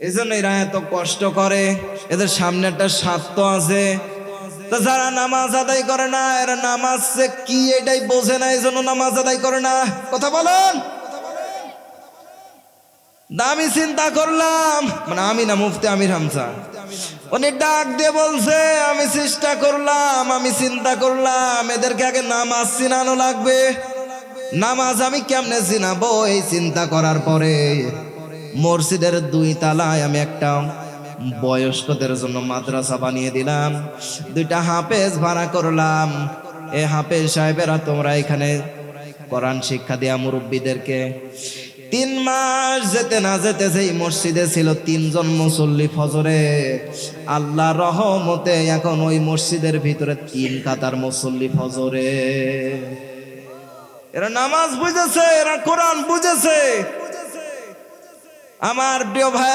এই জন্য এরা এত কষ্ট করে। এদের সামনে একটা স্বার্থ আছে। যারা নামাজ আদায় করে না, এরা নামাজ কি এটাই বোঝে না এই জন্য নামাজ আদায় করে না। কথা বলেন। আমি চিন্তা করলাম মানে আমি না, মুফতি আমির হামসা উনি ডাক দিয়ে বলছে, আমি চেষ্টা করলাম, আমি চিন্তা করলাম, এদেরকে আগে নামাজ চিনানো লাগবে। নামাজ আমি কেমনে চিনাবো এই চিন্তা করার পরে? মসজিদের দুই তালায় আমি একটা বয়স্কদের জন্য মাদ্রাসা বানিয়ে দিলাম। দুইটা হাফেজ ভাড়া করলাম। এ হাফেজ সাহেবেরা, তোমরা এখানে কোরআন শিক্ষা দেয়া মুরব্বীদেরকে তিন মাস যেতে না যেতে যেই মসজিদে ছিল তিনজন মুসল্লি ফজরে। আল্লাহ রহমতে এখন ওই মসজিদের ভিতরে তিন কাতার মুসল্লি ফজরে। এরা নামাজ বুঝেছে, এরা কোরআন বুঝেছে। আমার প্রিয় ভাই